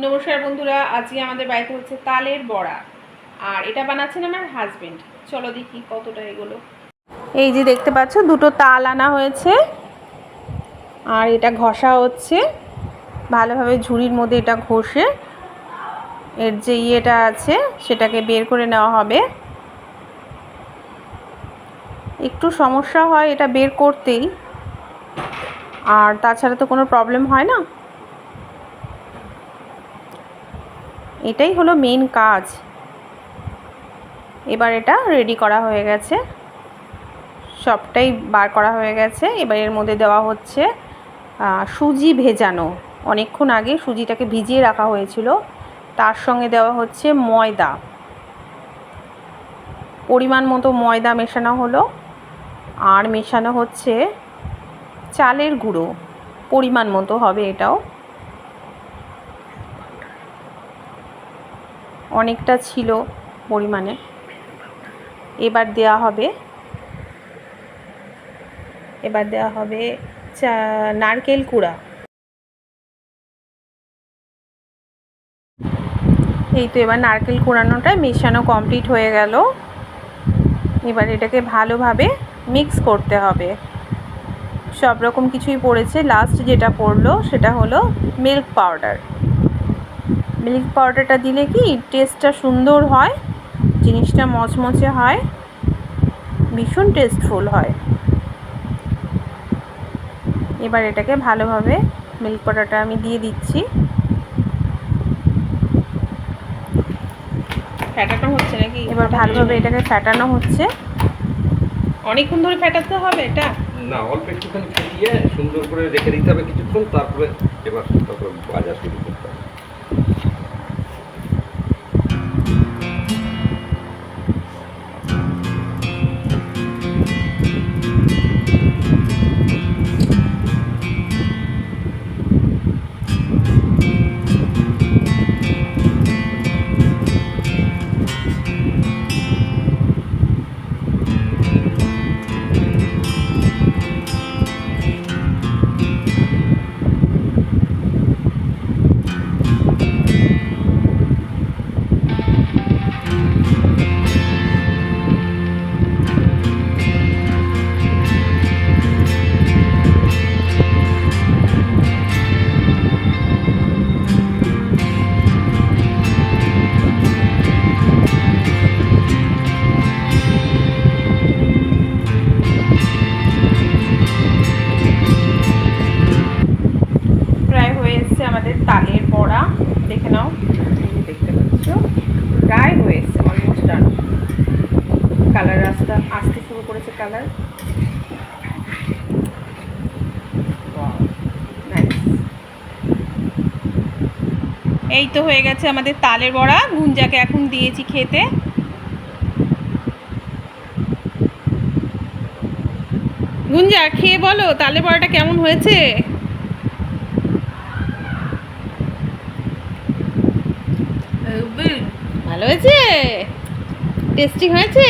নমস্কার বন্ধুরা, আজকে আমাদের বাড়িতে হচ্ছে তালের বড়া। আর এটা বানাচ্ছেন আমার হাজবেন্ড চলো দেখি কতটা এগুলো। এই যে দেখতে পাচ্ছ, দুটো তাল আনা হয়েছে। আর এটা ঘষা হচ্ছে। ভালোভাবে ঝুড়ির মধ্যে এটা ঘষে এর যে ইয়েটা আছে, সেটাকে বের করে নেওয়া হবে। একটু সমস্যা হয় এটা বের করতেই। আর তাছাড়া তো কোনো প্রবলেম হয় না? এটাই হলো মেন কাজ। এবার এটা রেডি করা হয়ে গেছে। সবটাই বার করা হয়ে গেছে। এবার এর মধ্যে দেওয়া হচ্ছে সুজি ভেজানো। অনেকক্ষণ আগে সুজিটাকে ভিজিয়ে রাখা হয়েছিল। তার সঙ্গে দেওয়া হচ্ছে ময়দা। পরিমাণ মতো ময়দা মেশানো হলো। আর মেশানো হচ্ছে চালের গুঁড়ো। পরিমাণ মতো হবে এটাও। অনেকটা ছিল পরিমাণে। এবার দেওয়া হবে, এবার দেওয়া হবে চা, নারকেল কুড়া। এই তো এবার নারকেল কুড়ানোটা মেশানো কমপ্লিট হয়ে গেল। এবার এটাকে ভালোভাবে মিক্স করতে হবে। সব রকম কিছুই পড়েছে। লাস্ট যেটা পড়ল সেটা হলো মিল্ক পাউডার। মিল্ক পাউডারটা দিলে কি টেস্টটা সুন্দর হয় জিনিসটা মচমচে হয় ভীষণ টেস্টফুল হয়। এবার এটাকে ভালোভাবে মিল্ক পাউডারটা আমি দিয়ে দিচ্ছি। ফ্যাটানো হচ্ছে নাকি? এবার ভালোভাবে এটাকে ফ্যাটানো হচ্ছে। অনেকক্ষণ ধরে ফ্যাটাতে হবে এটা? না অল্প একটুখানি ফুটিয়ে সুন্দর করে রেখে দিতে হবে কিছুক্ষণ তারপরে এবার তারপরে বাজার শুরু করতে হবে। এসছে আমাদের তালের বড়া। দেখে নাও দেখতে পাচ্ছ। প্রায় হয়ে এসছে অলমোস্ট ডান কালার রাস্তা আসতে শুরু করেছে কালার এই তো হয়ে গেছে আমাদের তালের বড়া। গুঞ্জাকে এখন দিয়েছি খেতে। গুঞ্জা, খেয়ে বলো, তালের বড়াটা কেমন হয়েছে? ভালো হয়েছে? টেস্টি হয়েছে?